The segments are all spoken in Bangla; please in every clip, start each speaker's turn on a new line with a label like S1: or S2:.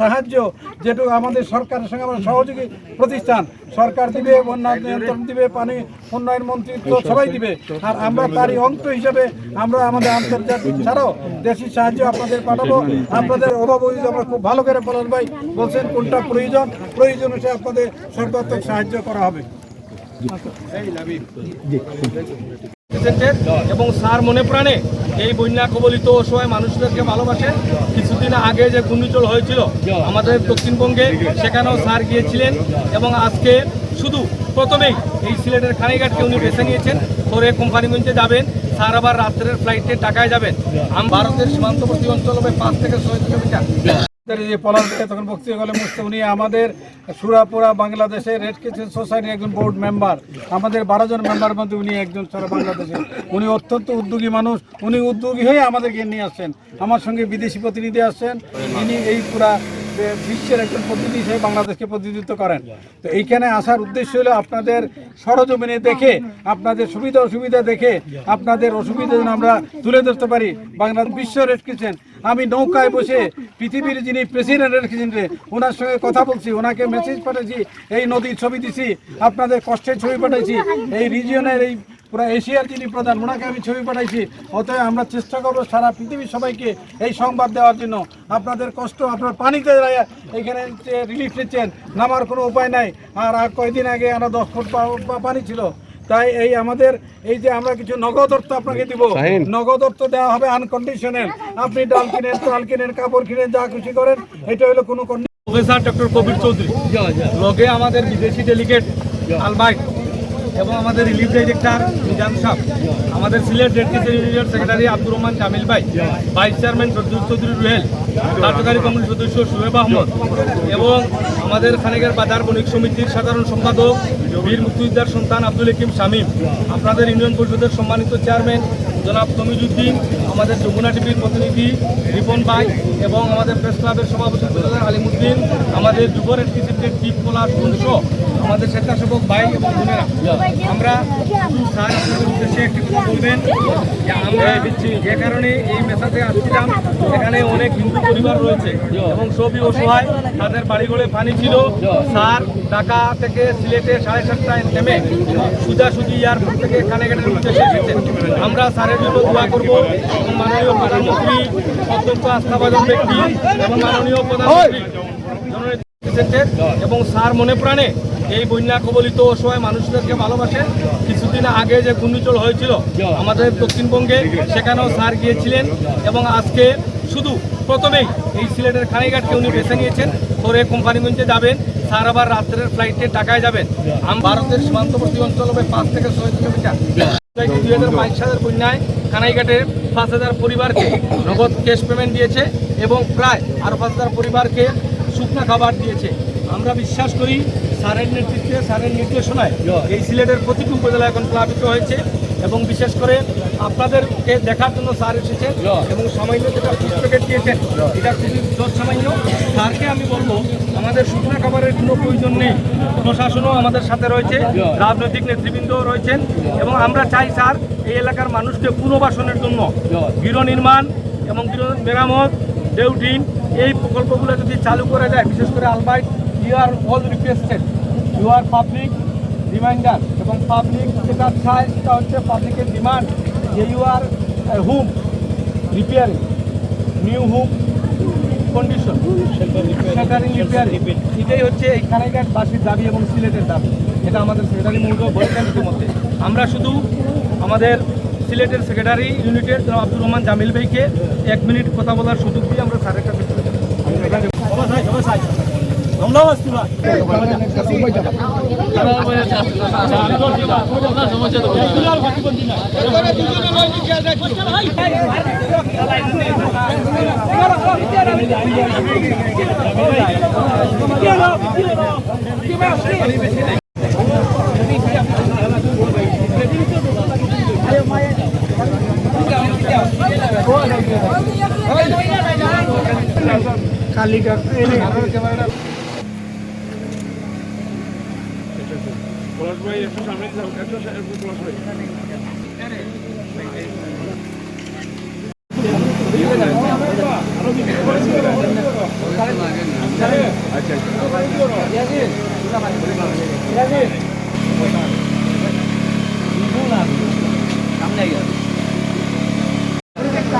S1: সাহায্য যেটুকু আমাদের সরকারের সঙ্গে আমরা সহযোগী প্রতিষ্ঠান। সরকার দিবে বন্যা নিয়ন্ত্রণ দিবে, পানি উন্নয়ন মন্ত্রিত্ব সবাই দিবে। আর আমরা তারই অংশ হিসেবে আমরা আমাদের আন্তর্জাতিক ছাড়াও দেশি সাহায্য আপনাদের পাঠাবো। আপনাদের অভাব আমরা খুব ভালো করে পলাশ ভাই বলছেন, কোনটা প্রয়োজন? প্রয়োজন হিসেবে আপনাদের সর্বাত্মক সাহায্য করা হবে।
S2: এবং স্যার মনে প্রাণে এই বন্যা কবলিত অসহায় মানুষদেরকে ভালোবাসেন কিছুদিন আগে যে ঘূর্ণিঝড় হয়েছিল আমাদের দক্ষিণবঙ্গে, সেখানেও স্যার গিয়েছিলেন এবং আজকে শুধু প্রথমেই এই সিলেটের খানিঘাটকে উনি বেছে নিয়েছেন। পরে কোম্পানিগঞ্জে যাবেন, স্যার আবার রাত্রের ফ্লাইটে টাকায় যাবেন। ভারতের সীমান্তবর্তী অঞ্চল হবে পাঁচ থেকে ছয় কিলোমিটার।
S1: যে পলাশ ভাই তখন বক্তৃতা মুছতে উনি আমাদের সুরাপুরা বাংলাদেশের রেড ক্রিসেন্ট সোসাইটির একজন বোর্ড মেম্বার আমাদের বারো জন মেম্বার মধ্যে উনি একজন সারা বাংলাদেশের। উনি অত্যন্ত উদ্যোগী মানুষ। উনি উদ্যোগী হয়ে আমাদেরকে নিয়ে আসছেন। আমার সঙ্গে বিদেশি প্রতিনিধি আসছেন। তিনি এই পুরা বিশ্বের একজন প্রতিনিধি হিসেবে বাংলাদেশকে প্রতিনিধিত্ব করেন। তো এইখানে আসার উদ্দেশ্য হলো আপনাদের সরজমিনে দেখে, আপনাদের সুবিধা অসুবিধা দেখে, আপনাদের অসুবিধা যেন আমরা তুলে ধরতে পারি। বাংলাদেশ বিশ্ব রেড ক্রিসেন্ট। আমি নৌকায় বসে পৃথিবীর যিনি প্রেসিডেন্ট ক্রিসেন্টে ওনার সঙ্গে কথা বলছি, ওনাকে মেসেজ পাঠাচ্ছি এই নদীর ছবি দিছি, আপনাদের কষ্টের ছবি পাঠাইছি, এই রিজিয়নের এই পুরো এশিয়ার যিনি প্রধান, ওনাকে আমি ছবি পাঠাইছি। অতএব আমরা চেষ্টা করব সারা পৃথিবীর সবাইকে এই সংবাদ দেওয়ার জন্য। আপনাদের কষ্ট, আপনার পানিতে এখানে রিলিফ নিচ্ছেন, নামার কোনো উপায় নাই। আর কয়েকদিন আগে আমরা দশ ফুট পানি ছিল। তাই এই আমাদের এই যে আমরা কিছু নগদ অর্থ আপনাকে দিব নগদ অর্থ দেওয়া হবে আনকন্ডিশনাল আপনি ডাল কিনেন চাল কিনেন কাপড় কিনেন যা খুশি করেন এটা হলো কোনো
S2: প্রফেসর ডক্টর কবির চৌধুরী লগে আমাদের বিদেশি ডেলিগেট আলবাইট এবং আমাদের রিলিফ ডাইরেক্টর মিজান সাহ, আমাদের Sylhet deputy union secretary Abdur Rahman Jamil ভাই, ভাইস চেয়ারম্যান সদ্দুর চৌধুরী রুহেল, কার্যকারী কমিটির সদস্য সুহেব আহমদ এবং আমাদের খানিকের বাজার বণিক সমিতির সাধারণ সম্পাদক বীর মুক্তিযোদ্ধার সন্তান আব্দুল হকিম শামীম, আপনাদের ইউনিয়ন পরিষদের সম্মানিত চেয়ারম্যান জনাব তমিজুদ্দিন, আমাদের যমুনা টিভির প্রতিনিধি রিপন ভাই এবং আমাদের প্রেস ক্লাবের সভাপতি আলিমুদ্দিন, আমাদের যুব রেড ক্রিসেন্টের টিপ কলার বংশ আমাদের স্বেচ্ছাসেবক ভাই এবং বোনেরা। আমরা স্যার আপনাদের উদ্দেশ্যে একটি কথা বলবেন আমরা যে কারণে এই মেসাতে আসছিলাম, এখানে অনেক হিন্দু পরিবার রয়েছে এবং সবই অসহায়। তাদের বাড়িঘরে পানি ছিল। স্যার ঢাকা থেকে সিলেটে সাড়ে সাতটায় নেমে সোজাসুজি এয়ারপোর্ট থেকে কানেঘাটের উদ্দেশ্যে এসেছেন। আমরা স্যারের জন্য দোয়া করব এবং মাননীয় প্রধানমন্ত্রী, অত্যন্ত আস্থাভাজন ব্যক্তি এবং মাননীয় প্রধানমন্ত্রী এবং স্যার মনে প্রাণে এই বন্যা কবলিত অসহায় মানুষদেরকে ভালোবাসেন কিছুদিন আগে যে ঘূর্ণিঝড় হয়েছিল আমাদের দক্ষিণবঙ্গে, সেখানেও স্যার গিয়েছিলেন এবং আজকে শুধু প্রথমেই এই সিলেটের খানিঘাটকে উনি বেছে নিয়েছেন। পরে কোম্পানিগঞ্জে যাবেন, স্যার আবার রাত্রের ফ্লাইটে ঢাকায় যাবেন। আম ভারতের সীমান্তবর্তী অঞ্চল হবে পাঁচ থেকে ছয় কিলোমিটার। দুই হাজার বাইশ সালের বন্যায় কানাইঘাটের পাঁচ হাজার পরিবারকে নগদ ক্যাশ পেমেন্ট দিয়েছে এবং প্রায় আরও পাঁচ হাজার পরিবারকে শুকনো খাবার দিয়েছে। আমরা বিশ্বাস করি স্যারের নেতৃত্বে, স্যারের নির্দেশনায় এই সিলেটের প্রতিটি উপজেলা এখন প্লাবিত হয়েছে। এবং বিশেষ করে আপনাদেরকে দেখার জন্য স্যার এসেছে এবং সামান্য যেটা প্যাকেট দিয়েছেন, এটা খুবই সামান্য স্যারকে আমি বলব, আমাদের শুকনা খাবারের কোনো প্রয়োজন নেই। প্রশাসনও আমাদের সাথে রয়েছে, রাজনৈতিক নেতৃবৃন্দ রয়েছেন এবং আমরা চাই স্যার, এই এলাকার মানুষকে পুনর্বাসনের জন্য গৃহ নির্মাণ এবং গৃহ মেরামত ডেউটিন এই প্রকল্পগুলো যদি চালু করে দেয় বিশেষ করে আলবাইট you are all requested you are public reminder এবং পাবলিক যেটা চায়, সেটা হচ্ছে পাবলিকের ডিমান্ড যে you are hmm repairing new hmm condition sheltering repairing এটাই হচ্ছে এই কানাইঘাটবাসীর দাবি এবং সিলেটের দাবি এটা আমাদের সেক্রেটারি মহোদয় বলেছেন ইতিমধ্যে। আমরা শুধু আমাদের সিলেটের সেক্রেটারি ইউনিটের আব্দুর রহমান জামিল ভাইকে এক মিনিট কথা বলার সুযোগ দিয়ে আমরা স্যারের কাছে
S1: খালি পলাশ ভাই একটু সামনে যাও একটু পলাশ ভাই।
S2: আচ্ছা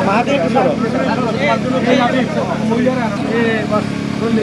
S2: মহাদেব কিশোর মহিলারা বাস করলে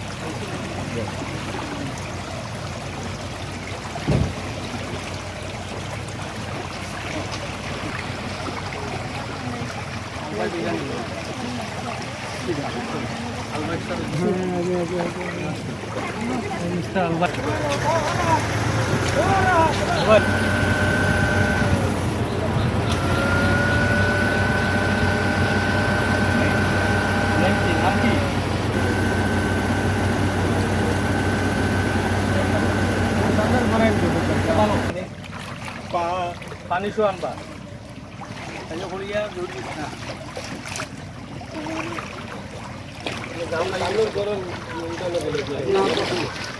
S2: কালিকা ক্যামেরাটা পানি শো আনবা। তাহলে জরুরি না।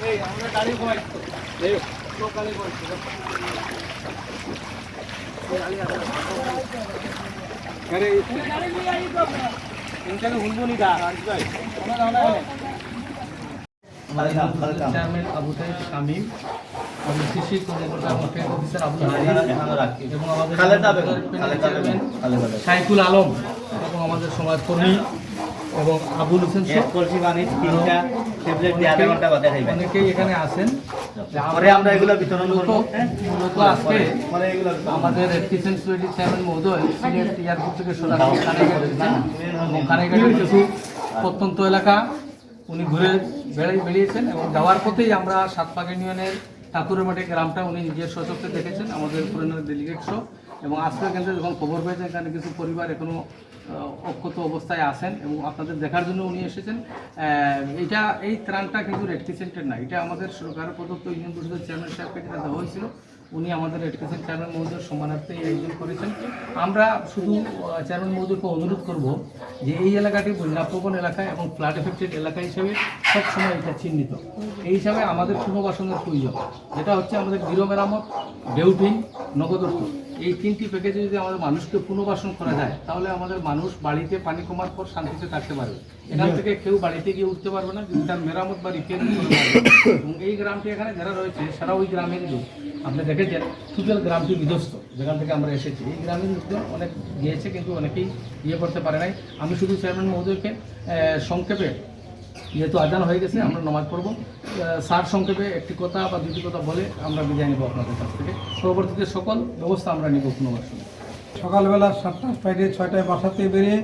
S2: এই আমরা গাড়ি কই এই তো
S1: আরে
S2: ইনকালে হুনবো নি দা ভাই চেয়ারম্যান আবু তাইব শামীম। এবং কৃষি কর্মকর্তা অফিসার আবুল এবং আমাদের সাইফুল আলম এবং আমাদের সমাজকর্মী এবং আবুল হোসেন অনেকেই এখানে আছেন।
S3: পরে আমরা এগুলো বিতরণ করব হ্যাঁ?
S2: মূলত আজকে আমাদের কিচেন সুইটি চেয়ারম্যান মহোদয় এয়ারপোর্ট থেকে সরাসরি কানেঘাট এসেছেন এবং কানেঘাটের কিছু প্রত্যন্ত এলাকা। উনি ঘুরে বেড়ে বেরিয়েছেন এবং যাওয়ার পথেই আমরা সাতপাক ইউনিয়নের ঠাকুরের মাঠে গ্রামটা উনি নিজের সচক্ষে দেখেছেন, আমাদের পুরনো ডেলিগেট শো এবং আজকে কেন্দ্রে যখন খবর পেয়েছেন এখানে কিছু পরিবার এখনও অক্ষত অবস্থায় আছেন এবং আপনাদের দেখার জন্য উনি এসেছেন। এটা, এই ত্রাণটা কিন্তু রেট্রিসেন্টেড না। এটা আমাদের সরকার প্রদত্ত ইউনিয়ন পরিষদের চেয়ারম্যান সাহেবকে যেটা দেওয়া হয়েছিল উনি আমাদের এডুকেশন চেয়ারম্যান মহোদয়ের সম্মানার্থে এই আয়োজন করেছেন। আমরা শুধু চেয়ারম্যান মহোদয়কে অনুরোধ করব যে এই এলাকাটি বন্যাপ্রবণ এলাকা এবং ফ্লাড এফেক্টেড এলাকা হিসেবে সবসময় এটা চিহ্নিত। এই হিসাবে আমাদের পুনর্বাসনের প্রয়োজন যেটা হচ্ছে আমাদের গৃহ মেরামত বেউটিং নগদ অর্থ এই তিনটি প্যাকেজে যদি আমাদের মানুষকে পুনর্বাসন করা যায় তাহলে আমাদের মানুষ বাড়িতে পানি কমার পর শান্তিতে থাকতে পারবে। এখান থেকে কেউ বাড়িতে গিয়ে উঠতে পারবে না যদি তার মেরামত বা রিপেয়ারিং করতে পারবে। এবং এই গ্রামটি এখানে যারা রয়েছে সারা ওই গ্রামের লোক। আপনি দেখেছেন টোটাল গ্রামটি বিধ্বস্ত। যেখান থেকে আমরা এসেছি। এই গ্রামের লোকজন অনেক গিয়েছে, কিন্তু অনেকেই ইয়ে করতে পারে নাই। আমি শুধু চেয়ারম্যান মহোদয়কে সংক্ষেপে, যেহেতু আজান হয়ে গেছে, আমরা নমাজ পড়ব। সার সংক্ষেপে একটি কথা বা দুটি কথা বলে আমরা বিদায় নেব আপনাদের কাছ থেকে। পরবর্তীতে সকল ব্যবস্থা আমরা নিব পুনর্বাসন।
S1: সকালবেলা সাতটায় ফ্রাইডে ছয়টায় বাসা থেকে বেরিয়ে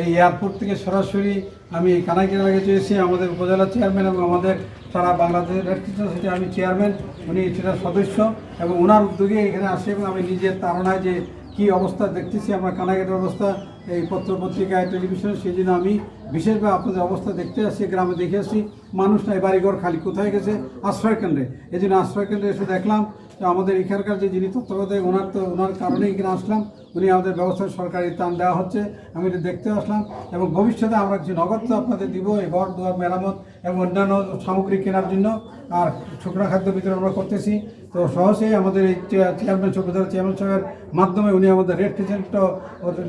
S1: এই এয়ারপোর্ট থেকে সরাসরি আমি কানাকির চেয়েছি আমাদের উপজেলা চেয়ারম্যান এবং আমাদের সারা বাংলাদেশের রেড ক্রিসেন্ট আমি চেয়ারম্যান উনি সেটার সদস্য, এবং ওনার উদ্যোগে এখানে আসে এবং আমি নিজের তারণায় যে কি অবস্থা দেখতেছি, আমার কানাঘাটের অবস্থা, এই পত্র পত্রিকায় টেলিভিশনে সেই জন্য আমি বিশেষভাবে আপনাদের অবস্থা দেখতে আসছি, গ্রামে দেখে আসছি। মানুষ নাই বাড়িঘর খালি কোথায় গেছে? আশ্রয়কেন্দ্রে। এই জন্য আশ্রয়কেন্দ্রে এসে দেখলাম যে আমাদের এখানকার যে যিনি তত্ত্বাবধায়ক, ওনার তো, ওনার কারণেই এখানে আসলাম। উনি আমাদের ব্যবস্থায় সরকারি ত্রাণ দেওয়া হচ্ছে, আমি এটা দেখতে আসলাম। এবং ভবিষ্যতে আমরা কিছু নগদ তো আপনাদের দিব, এই ঘর দুয়ার, মেরামত এবং অন্যান্য সামগ্রী কেনার জন্য আর শুকনো খাদ্য বিতরণ আমরা করতেছি। তো সহজেই আমাদের এই চেয়া- চেয়ারম্যান চক্রধার চেয়ারম্যান সাহেবের মাধ্যমে উনি আমাদের রেড ক্রিসেন্ট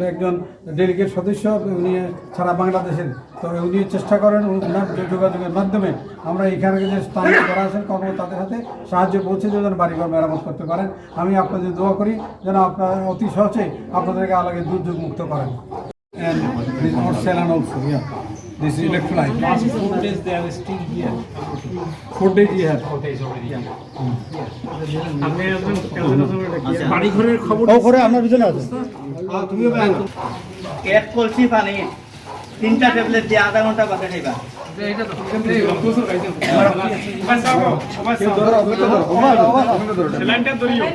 S1: একজন ডেলিগেট সদস্য, উনি সারা বাংলাদেশের। তো উনি চেষ্টা করেন ওনার যোগাযোগের মাধ্যমে আমরা এখানে যে স্থানীয় যারা আছেন কর্ম তাদের হাতে সাহায্য পৌঁছে দিয়ে যেন বাড়িঘর মেরামত করতে পারেন। আমি আপনাদের দোয়া করি যেন আপনারা অতি সহজে আপনাদেরকে আলাদা দুর্যোগ মুক্ত করেন. This is electrolyte.
S2: Last four days they are still here.
S1: Four days here.
S2: আপনি একজন
S3: বাড়ি
S2: ঘরের খবর
S3: এক কলসি পানি তিনটা ট্যাবলেট দিয়ে আধা ঘণ্টা বাদে খাইবা
S2: সেলাইনটা ধরিও।